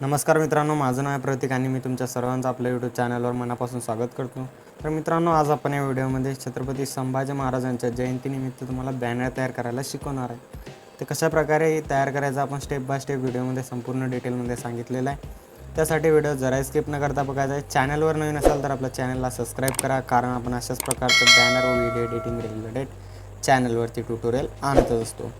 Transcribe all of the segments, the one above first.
नमस्कार मित्रांनो माझं नाव आहे प्रतीक आणि मी तुमच्या सर्वांचं आपल्या यूट्यूब चॅनलवर मनापासून स्वागत करतो. तर मित्रांनो आज आपण या व्हिडिओमध्ये छत्रपती संभाजी महाराजांच्या जयंतीनिमित्त तुम्हाला बॅनर तयार करायला शिकवणार आहे. ते कशा प्रकारे तयार करायचं आपण स्टेप बाय स्टेप व्हिडिओमध्ये संपूर्ण डिटेलमध्ये सांगितलेलं आहे. त्यासाठी व्हिडिओ जरा स्किप न करता बघायचा आहे. चॅनलवर नवीन असाल तर आपल्या चॅनलला सबस्क्राईब करा कारण आपण अशाच प्रकारचं बॅनर व व्हिडिओ एडिटिंग रिलेटेड चॅनलवरती ट्युटोरियल आणतच असतो.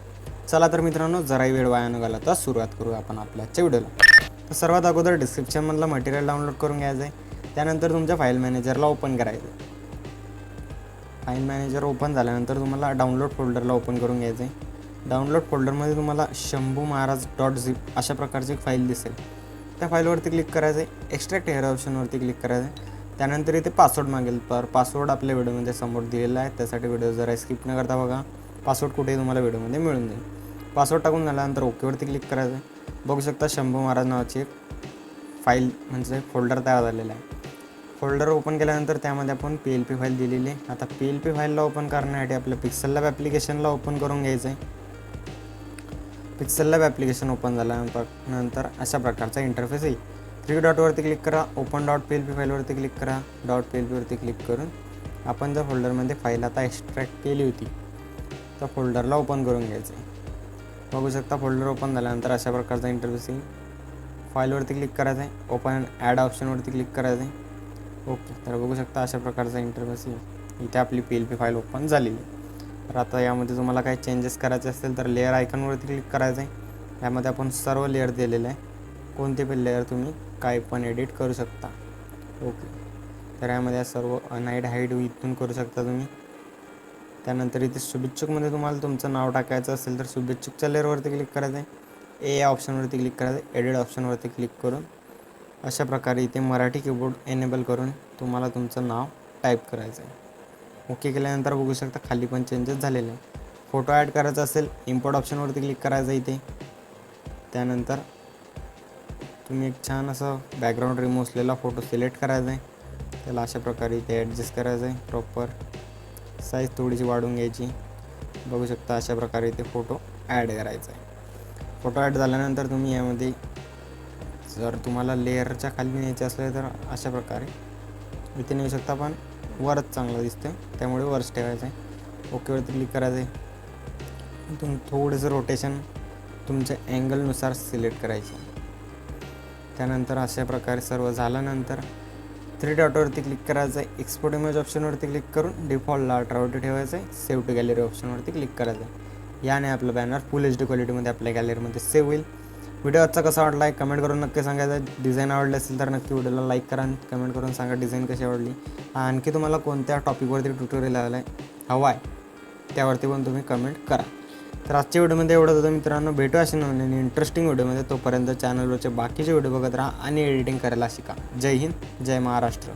चला तर मित्रांनो जराही वेळ वाया न घालवता सुरुवात करू आपण आपल्या आजच्या व्हिडिओला. तर सर्वात अगोदर डिस्क्रिप्शनमधलं मटेरियल डाउनलोड करून घ्यायचं आहे. त्यानंतर तुमच्या फाईल मॅनेजरला ओपन करायचं आहे. फाईल मॅनेजर ओपन झाल्यानंतर तुम्हाला डाउनलोड फोल्डरला ओपन करून घ्यायचं आहे. डाउनलोड फोल्डरमध्ये तुम्हाला शंभू महाराज डॉट झिप अशा प्रकारची एक फाईल दिसेल. त्या फाईलवरती क्लिक करायचं आहे. एक्स्ट्रॅक्ट हेअर ऑप्शनवरती क्लिक करायचं आहे. त्यानंतर इथे पासवर्ड मागेल. पर पासवर्ड आपल्या व्हिडिओमध्ये समोर दिलेला आहे. त्यासाठी व्हिडिओ जरा स्किप न करता बघा. पासवर्ड कुठेही तुम्हाला व्हिडिओमध्ये मिळून जाईल. पासवर्ड टाकून झाल्यानंतर ओकेवरती क्लिक करायचं. आहे बघू शकता शंभू महाराज नावाची एक फाईल म्हणजे फोल्डर तयार झालेला आहे. फोल्डर ओपन केल्यानंतर त्यामध्ये आपण पी एल पी फाईल दिलेली आहे. आता पी एल पी फाईलला ओपन करण्यासाठी आपल्या पिक्सल लॅब ॲप्लिकेशनला ओपन करून घ्यायचं आहे पिक्सल लॅब ॲप्लिकेशन ओपन झाल्यानंतर नंतर अशा प्रकारचा इंटरफेस येईल. थ्री डॉटवरती क्लिक करा open dot P L P फाईलवरती click करा डॉट पी एल पीवरती क्लिक करून आपण जर फोल्डरमध्ये फाईल आता एक्स्ट्रॅक्ट केली होती त्या फोल्डरला ओपन करून घ्यायचं आहे बघू शकता फोल्डर ओपन झाल्यानंतर अशा प्रकारचा इंटरव्ह्यूस येईल फाईलवरती क्लिक करायचं आहे. ओपन ॲड ऑप्शनवरती क्लिक करायचं आहे. ओके तर बघू शकता अशा प्रकारचा इंटरव्ह्यूस येईल इथे आपली P L P file open झालेली आहे. तर आता यामध्ये तुम्हाला काही चेंजेस करायचे असतील तर लेअर आयकॉनवरती क्लिक करायचं आहे. यामध्ये आपण सर्व लेअर दिलेले आहे. कोणते पण लेअर तुम्ही काय पण एडिट करू शकता. ओके तर यामध्ये सर्व नाईट हाईट इथून करू शकता तुम्ही. त्यानंतर इथे शुभेच्छुकमध्ये तुम्हाला तुमचं नाव टाकायचं असेल तर शुभेच्छुकच्या लेअरवरती क्लिक करायचं आहे. ए या ऑप्शनवरती क्लिक करायचं आहे. एडिट ऑप्शनवरती क्लिक करून अशा प्रकारे इथे मराठी कीबोर्ड एनेबल करून तुम्हाला तुमचं नाव टाईप करायचं आहे. ओके केल्यानंतर बघू शकता खाली पण चेंजेस झालेले आहे फोटो ॲड करायचा असेल इम्पोर्ट ऑप्शनवरती क्लिक करायचं इथे. त्यानंतर तुम्ही एक छान असं बॅकग्राऊंड रिमूव्ह असलेला फोटो सिलेक्ट करायचा आहे. त्याला अशा प्रकारे इथे ॲडजस्ट करायचं आहे प्रॉपर साईज थोडीशी वाढून घ्यायची. बघू शकता अशा प्रकारे ते फोटो ॲड करायचा आहे. फोटो ॲड झाल्यानंतर तुम्ही यामध्ये जर तुम्हाला लेअरच्या खाली न्यायचे असले तर अशा प्रकारे इथे नेऊ शकता पण वरच चांगलं दिसतं त्यामुळे वरच ठेवायचं आहे ओकेवरती क्लिक करायचं आहे तुम्ही थोडंसं रोटेशन तुमच्या अँगलनुसार सिलेक्ट करायचं. त्यानंतर अशा प्रकारे सर्व झाल्यानंतर थ्री डॉटवरती क्लिक करायचं आहे एक्सपोर्ट इमेज ऑप्शनवरती क्लिक करून डिफॉल्टला अठरावरती ठेवायचं आहे सेव्ह टू गॅलरी ऑप्शनवरती क्लिक करायचं आहे याने आपलं बॅनर फुल एच डी क्वालिटीमध्ये आपल्या गॅलरीमध्ये सेव्ह होईल. व्हिडिओ आजचा कसा वाटला आहे कमेंट करून नक्की सांगायचं. डिझाईन आवडली असेल तर नक्की व्हिडिओला लाईक करा कमेंट करून सांगा डिझाईन कशी आवडली. आणखी तुम्हाला कोणत्या टॉपिकवरती ट्युटोरियल आलं आहे हवा आहे त्यावरती पण तुम्ही कमेंट करा. तर आजच्या व्हिडिओमध्ये एवढं होतं. मित्रांनो भेटू असे नवीन इंटरेस्टिंग व्हिडिओमध्ये. तोपर्यंत चॅनलवरचे बाकीचे व्हिडिओ बघत राहा आणि एडिटिंग करायला शिका. जय हिंद जय महाराष्ट्र.